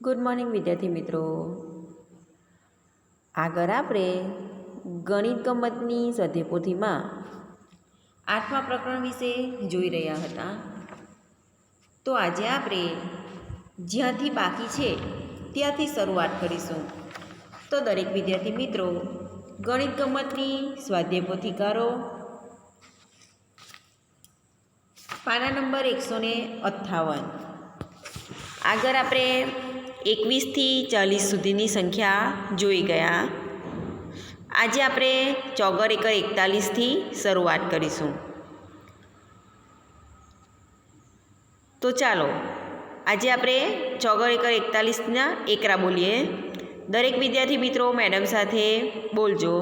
Good morning વિદ્યાર્થી મિત્રો. આગળ આપણે ગણિત ગમતની સ્વાધ્યપોથીમાં આઠમા પ્રકરણ વિશે જોઈ રહ્યા હતા. તો આજે આપણે જ્યાંથી બાકી છે, ત્યાંથી શરૂઆત કરીશું. તો દરેક વિદ્યાર્થી મિત્રો, ગણિત ગમતની સ્વાધ્યાયપોથી કરો પાના નંબર એકસો ને અઠ્ઠાવન. આગળ આપણે એકવીસથી ચાલીસ સુધીની સંખ્યા જોઈ ગયા. આજે આપણે ચોગર એકર એકતાલીસથી શરૂઆત કરીશું. તો ચાલો, આજે આપણે ચોગર એકર એકતાલીસના એકરા બોલીએ. દરેક વિદ્યાર્થી મિત્રો, મેડમ સાથે બોલજો.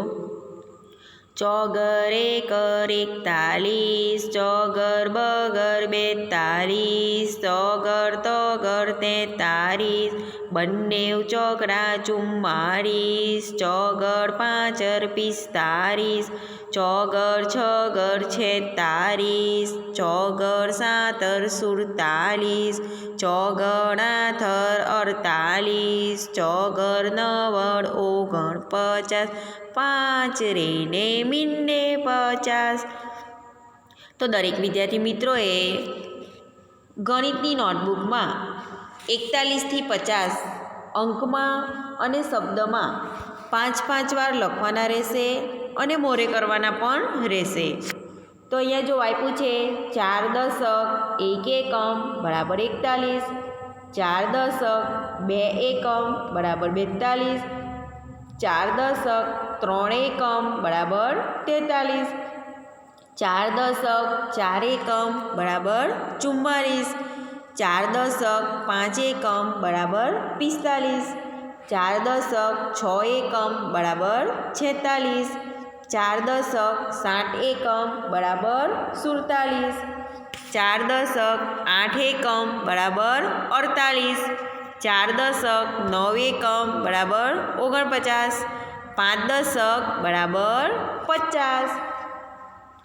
ચોગર એકર એકતાલીસ, ચોગર બગર બેતાલીસ, ચોગર તગર તેતાલીસ બંને ચોકડા ચુમ્માળીસ ચોગર પાંચર પિસ્તાળીસ ચોગર છગર છેતાળીસ ચોગર સાતર સુડતાલીસ, ચોગર આથર અડતાલીસ, ચોગર નવડ ઓગણ પચાસ પાંચ રે ને મીંડે પચાસ. તો દરેક વિદ્યાર્થી મિત્રોએ ગણિતની નોટબુકમાં એકતાલીસથી પચાસ અંકમાં અને શબ્દમાં પાંચ પાંચ વાર લખવાના રહેશે અને મોરે કરવાના પણ રહેશે. તો અહીંયા જો આપ્યું છે, ચાર દશક, એક એકમ, બરાબર એકતાલીસ. ચાર દશક, બે એકમ, બરાબર બેતાલીસ. ચાર દશક, ત્રણ એકમ, બરાબર તેતાલીસ. ચાર દશક, ચાર એકમ, બરાબર ચુમ્માલીસ. ચાર દશક પાંચ એકમ બરાબર પિસ્તાલીસ. ચાર દશક છ એકમ બરાબર છેતાલીસ. ચાર દશક સાત એકમ બરાબર સુડતાલીસ. ચાર દશક આઠ એકમ બરાબર અડતાલીસ. ચાર દશક નવ એકમ બરાબર ઓગણપચાસ. પાંચ દશક બરાબર પચાસ.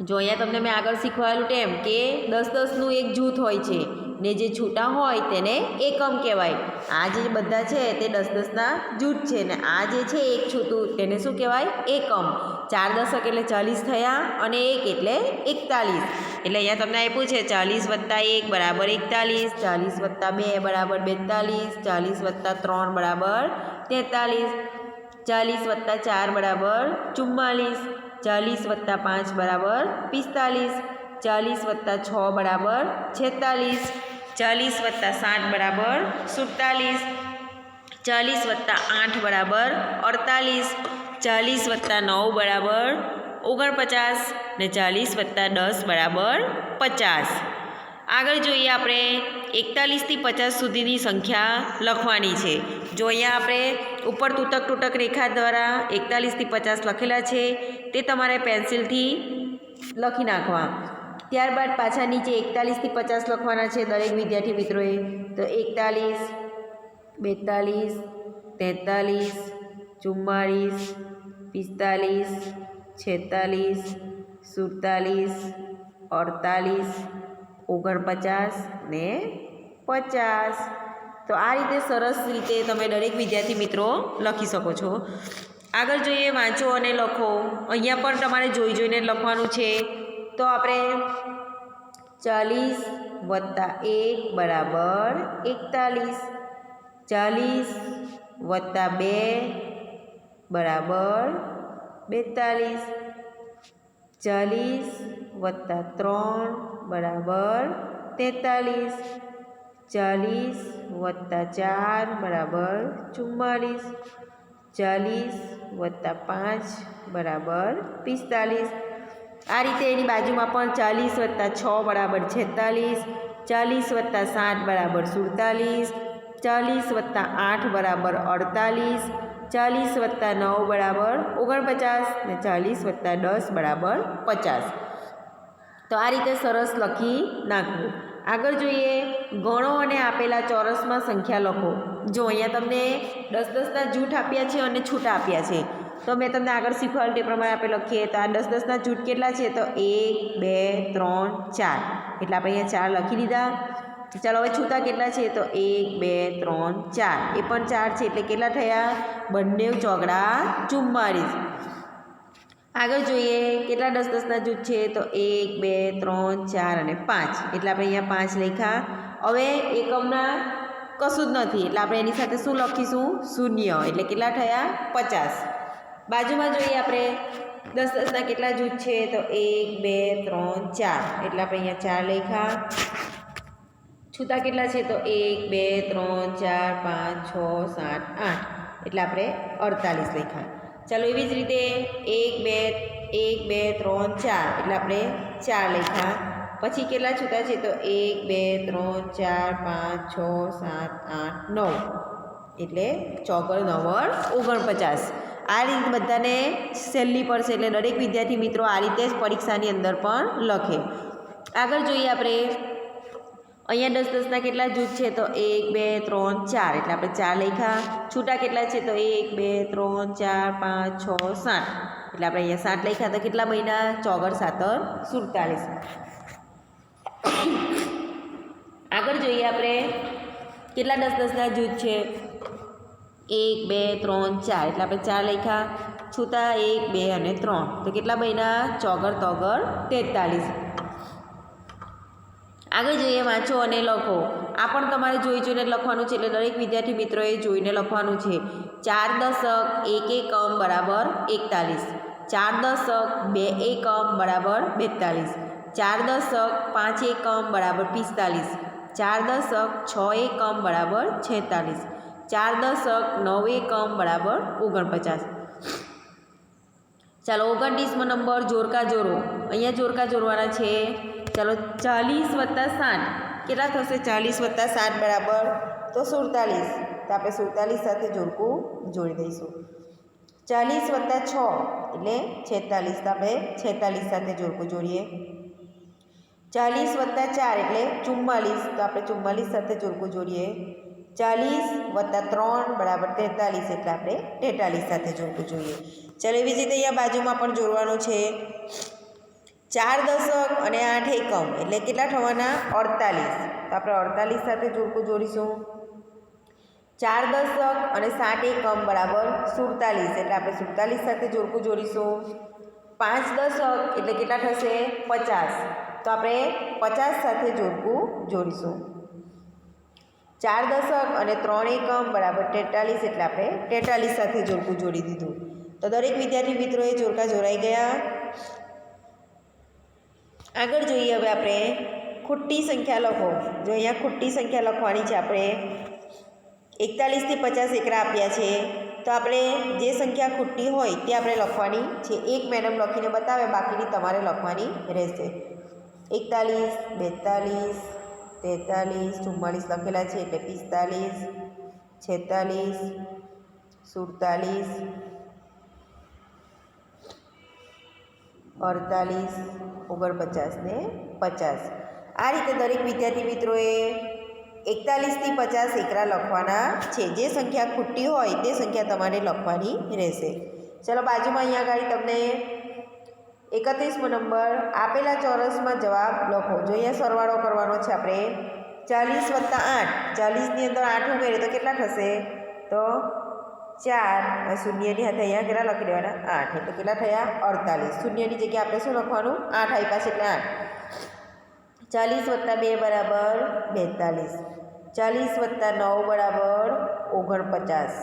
જો અહીંયા તમને મેં આગળ શીખવાયેલું ટેમ કે દસ દસનું એક જૂથ હોય છે. ને જે છૂટા હોય તેને એકમ કહેવાય. આ જે બધા છે તે દસ દસના જૂથ છે ને આ જે છે એક છૂટું તેને શું કહેવાય? એકમ. ચાર દશક એટલે ચાલીસ થયા અને એક એટલે એકતાલીસ. એટલે અહીંયા તમને આપ્યું છે ચાલીસ વત્તા એક બરાબર એકતાલીસ, ચાલીસ વત્તા બે બરાબર બેતાલીસ, ચાલીસ વત્તા ત્રણ બરાબર તેતાલીસ, ચાલીસ વત્તા ચાર બરાબર ચુમ્માલીસ, ચાલીસ વત્તા પાંચ બરાબર પિસ્તાલીસ ચાલીસ વત્તા છ બરાબર છેતાલીસ. ચાલીસ વત્તા સાત બરાબર સુડતાલીસ. ચાલીસ વત્તા આઠ બરાબર અડતાલીસ. ચાલીસ વત્તા નવ બરાબર ઓગણપચાસ ને ચાલીસ વત્તા દસ બરાબર પચાસ. આગળ જોઈએ આપણે એકતાલીસથી પચાસ સુધીની સંખ્યા લખવાની છે. જો અહીંયા આપણે ઉપર તૂટક તૂટક રેખા દ્વારા એકતાલીસથી પચાસ લખેલા છે, તે તમારે પેન્સિલથી લખી નાખવા. ત્યારબાદ પાછા નીચે એકતાલીસથી પચાસ લખવાના છે દરેક વિદ્યાર્થી મિત્રોએ. તો એકતાલીસ, બેતાલીસ, તેતાલીસ, ચુમ્માળીસ, પિસ્તાલીસ, છેતાલીસ, સુડતાલીસ, અડતાલીસ, ઓગણપચાસ ને પચાસ. તો આ રીતે સરસ રીતે તમે દરેક વિદ્યાર્થી મિત્રો લખી શકો છો. આગળ જોઈએ વાંચો અને લખો. અહીંયા પણ તમારે જોઈ જોઈને લખવાનું છે. તો આપણે ચાલીસ વત્તા એક બરાબર એકતાલીસ. ચાલીસ વત્તા બે બરાબર બેતાલીસ. ચાલીસ વત્તા ત્રણ બરાબર તેતાલીસ. ચાલીસ વત્તા ચાર બરાબર ચુમ્માલીસ. ચાલીસ વત્તા પાંચ બરાબર પિસ્તાલીસ. આ રીતે એની બાજુમાં પણ ચાલીસ વત્તા છ બરાબર છેતાલીસ, ચાલીસ વત્તા સાત બરાબર સુડતાલીસ, ચાલીસ વત્તા આઠ બરાબર અડતાલીસ, ચાલીસ વત્તા નવ બરાબર ઓગણપચાસ ને ચાલીસ વત્તા દસ બરાબર પચાસ. તો આ રીતે સરસ લખી નાખવું. આગળ જોઈએ, ગણો અને આપેલા ચોરસમાં સંખ્યા લખો. જો અહીંયા તમને દસ દસના જૂઠ આપ્યા છે અને છૂટા આપ્યા છે તો મેં તમને આગળ શીખવાડ્યું તે પ્રમાણે આપણે લખીએ તો આ દસ દસના જૂઠ કેટલા છે? તો એક, બે, ત્રણ, ચાર. એટલે આપણે અહીંયા ચાર લખી દીધા. ચાલો હવે છૂતા કેટલા છે? તો એક, બે, ત્રણ, ચાર. એ પણ ચાર છે, એટલે કેટલા થયા? બંને ચોગડા ચુમ્માળીસ. આગળ જોઈએ, કેટલા દસ દસના જૂથ છે? તો એક, બે, ત્રણ, ચાર અને પાંચ. એટલે આપણે અહીંયા પાંચ લખ્યા. હવે એકમના કશું જ નથી. એટલે આપણે એની સાથે શું લખીશું? શૂન્ય. એટલે કેટલા થયા? પચાસ. બાજુમાં જોઈએ આપણે. દસ દસના કેટલા જૂથ છે? તો એક, બે, ત્રણ, ચાર. એટલે આપણે અહીંયા ચાર લખ્યા. છૂતા કેટલા છે? તો એક, બે, ત્રણ, ચાર, પાંચ, છ, સાત, આઠ. એટલે આપણે અડતાલીસ લખ્યા. ચાલો એવી જ રીતે એક, બે એક, બે, ત્રણ, ચાર. એટલે આપણે ચાર લખ્યા. પછી કેટલા છૂટા છે? તો એક, બે, ત્રણ, ચાર, પાંચ, છ, સાત, આઠ, નવ. એટલે ચોગડ નવ્વદ ઓગણપચાસ. આ રીતે બધાને સહેલી પડશે એટલે દરેક વિદ્યાર્થી મિત્રો આ રીતે જ પરીક્ષાની અંદર પણ લખે. આગળ જોઈએ આપણે. અહીંયા દસ દસના કેટલા જૂથ છે? તો એક, બે, ત્રણ, ચાર. એટલે આપણે ચાર લખ્યા. છૂટા કેટલા છે? તો એક, બે, ત્રણ, ચાર, પાંચ, છ, સાત. એટલે આપણે અહીંયા સાત લખ્યા. તો કેટલા મહિના? ચોગર, સાતર, સુડતાલીસ. આગળ જોઈએ આપણે. કેટલા દસ દસના જૂથ છે? એક, બે, ત્રણ, ચાર. એટલે આપણે ચાર લખ્યા. છૂટા એક, બે અને ત્રણ. તો કેટલા બન્યા? ચોગડ તોગર, તેતાલીસ. આગળ જોઈએ, વાંચો અને લખો. આ પણ તમારે જોઈ જોઈને લખવાનું છે, એટલે દરેક વિદ્યાર્થી મિત્રોએ જોઈને લખવાનું છે. ચાર દશક, એક એકમ, બરાબર એકતાલીસ. ચાર દશક, બે એકમ, બરાબર બેતાલીસ. ચાર દશક, પાંચ એકમ, બરાબર પિસ્તાલીસ. ચાર દશક, છ એકમ, બરાબર છેતાલીસ. ચાર દશક નવ એકમ બરાબર ઓગણપચાસ ચાલો ઓગણત્રીસમો નંબર જોરકા જોરો અહીંયા જોરકા જોરવાના છે ચાલો ચાલીસ વત્તા સાઠ કેટલા થશે ચાલીસ વત્તા સાઠ બરાબર? તો સુડતાલીસ. તો આપણે સુડતાલીસ સાથે જોડકું જોડી દઈશું. ચાલીસ વત્તા છ એટલે છેતાલીસ. તો આપણે છેતાલીસ સાથે જોડકું જોડીએ. ચાલીસ વત્તા ચાર એટલે ચુમ્માલીસ. તો આપણે ચુમ્માલીસ સાથે જોડકું જોડીએ. ચાલીસ વત્તા ત્રણ બરાબર તેતાલીસ એટલે આપણે તેતાલીસ સાથે જોડવું જોઈએ. ચાલો એવી જ રીતે અહીંયા બાજુમાં પણ જોડવાનું છે. ચાર દશક અને આઠ એકમ એટલે કેટલા થવાના? અડતાલીસ. તો આપણે અડતાલીસ સાથે જોડકું જોડીશું. ચાર દશક અને સાત એકમ બરાબર સુડતાલીસ એટલે આપણે સુડતાલીસ સાથે જોડકું જોડીશું. પાંચ દશક એટલે કેટલા થશે? પચાસ. તો આપણે પચાસ સાથે જોડકું જોડીશું. ચાર દશક અને ત્રણ એકમ બરાબર તેતાલીસ એટલે આપણે તેતાલીસ સાથે જોડકું જોડી દીધું. તો દરેક વિદ્યાર્થી મિત્રોએ જોડકા જોડાઈ ગયા. આગળ જોઈએ હવે આપણે ખોટી સંખ્યા લખો. જો અહીંયા ખોટી સંખ્યા લખવાની છે, આપણે એકતાલીસથી પચાસ એકરા આપ્યા છે. તો આપણે જે સંખ્યા ખોટી હોય તે આપણે લખવાની છે. એક મેડમ લખીને બતાવે, બાકીની તમારે લખવાની રહેશે. એકતાલીસ, બેતાલીસ તેતાલીસ ચુમ્માલીસ લખેલા છે એટલે પિસ્તાલીસ, છેતાલીસ, સુડતાલીસ, અડતાલીસ, ઓગણપચાસ ને પચાસ. આ રીતે દરેક વિદ્યાર્થી મિત્રોએ એકતાલીસથી પચાસ એકરા લખવાના છે. જે સંખ્યા ખૂટી હોય તે સંખ્યા તમારે લખવાની રહેશે. ચલો બાજુમાં અહીંયા આગળ તમને એકત્રીસમો નંબર, આપેલા ચોરસમાં જવાબ લખો. જો અહીંયા સરવાળો કરવાનો છે આપણે, ચાલીસ વત્તા આઠ. ચાલીસની અંદર આઠ ઉમેરે તો કેટલા થશે? તો ચાર. શૂન્યની હાથે અહીંયા કેટલા લખી દેવાના? આઠ. એટલે કેટલા થયા? અડતાલીસ. શૂન્યની જગ્યાએ આપણે શું લખવાનું? આઠ આપ્યા છે એટલે આઠ. ચાલીસ વત્તા બે બરાબર બેતાલીસ. ચાલીસ વત્તા નવ બરાબર ઓગણપચાસ.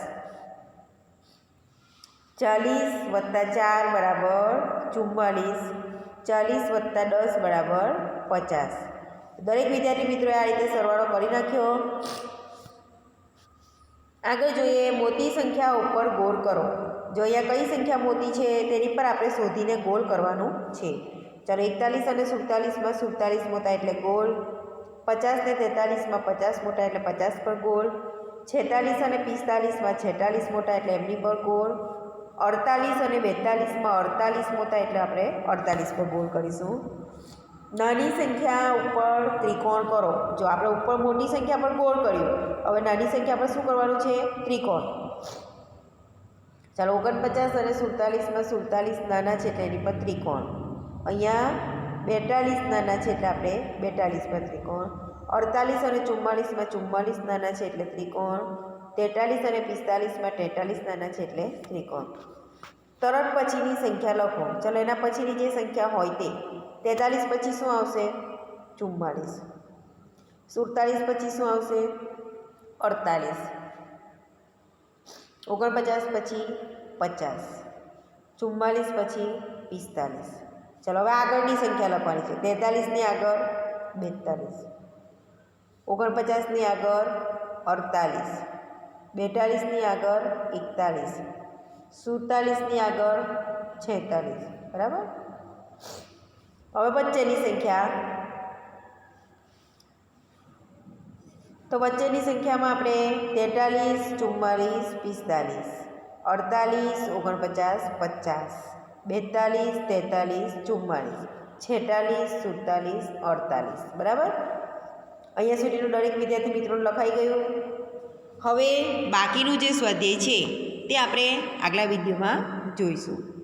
ચાલીસ વત્તા ચાર બરાબર ચુમ્માલીસ ચાલીસ વત્તા દસ બરાબર પચાસ. દરેક વિદ્યાર્થી મિત્રોએ આ રીતે સરવાળો કરી નાખ્યો. આગળ જોઈએ મોટી સંખ્યા ઉપર ગોળ કરો. જો અહીંયા કઈ સંખ્યા મોટી છે તેની પર આપણે શોધીને ગોળ કરવાનું છે. ચાલો એકતાલીસ અને સુડતાલીસમાં સુડતાલીસ મોટા એટલે ગોળ પચાસ ને તેતાલીસમાં પચાસ મોટા એટલે પચાસ પર ગોળ છેતાલીસ અને પિસ્તાલીસમાં છેતાલીસ મોટા એટલે એમની પર ગોળ અડતાલીસ અને બેતાલીસમાં અડતાલીસ મોટા એટલે આપણે અડતાલીસ ગોળ કરીશું. નાની સંખ્યા ઉપર ત્રિકોણ કરો. જો આપણે ઉપર મોટી સંખ્યા પર ગોળ કર્યું, હવે નાની સંખ્યા પર શું કરવાનું છે? ત્રિકોણ. ચાલો ઓગણપચાસ અને સુડતાલીસમાં સુડતાલીસ નાના છે એટલે એની પર ત્રિકોણ. અહીંયા બેતાલીસ નાના છે એટલે આપણે બેતાલીસમાં ત્રિકોણ. અડતાલીસ અને ચુમ્માલીસમાં ચુમ્માલીસ નાના છે એટલે ત્રિકોણ. તેતાલીસ અને પિસ્તાલીસમાં તેતાલીસ નાના છે એટલે ત્રિકોણ. તરત પછીની સંખ્યા લખો. ચલો એના પછીની જે સંખ્યા હોય તે. તેતાલીસ પછી શું આવશે? ચુમ્માળીસ. સુડતાલીસ પછી શું આવશે? અડતાલીસ. ઓગણપચાસ પછી પચાસ. ચુમ્માલીસ પછી પિસ્તાલીસ. ચલો હવે આગળની સંખ્યા લખવાની છે. તેતાલીસની આગળ બેતાલીસ. ઓગણપચાસની આગળ અડતાલીસ. બેતાલીસની આગળ એકતાલીસ સુડતાલીસની આગળ છેતાલીસ બરાબર? હવે વચ્ચેની સંખ્યા. તો વચ્ચેની સંખ્યામાં આપણે તેતાલીસ ચુમ્માલીસ પિસ્તાલીસ અડતાલીસ ઓગણપચાસ, પચાસ બેતાલીસ તેતાલીસ ચુમ્માલીસ છેતાલીસ સુડતાલીસ અડતાલીસ બરાબર? અહીંયા સુધીનું દરેક વિદ્યાર્થી મિત્રો લખાઈ ગયું. હવે બાકીનું જે સ્વાધ્યાય છે તે આપણે આગલા વિડીયોમાં જોઈશું.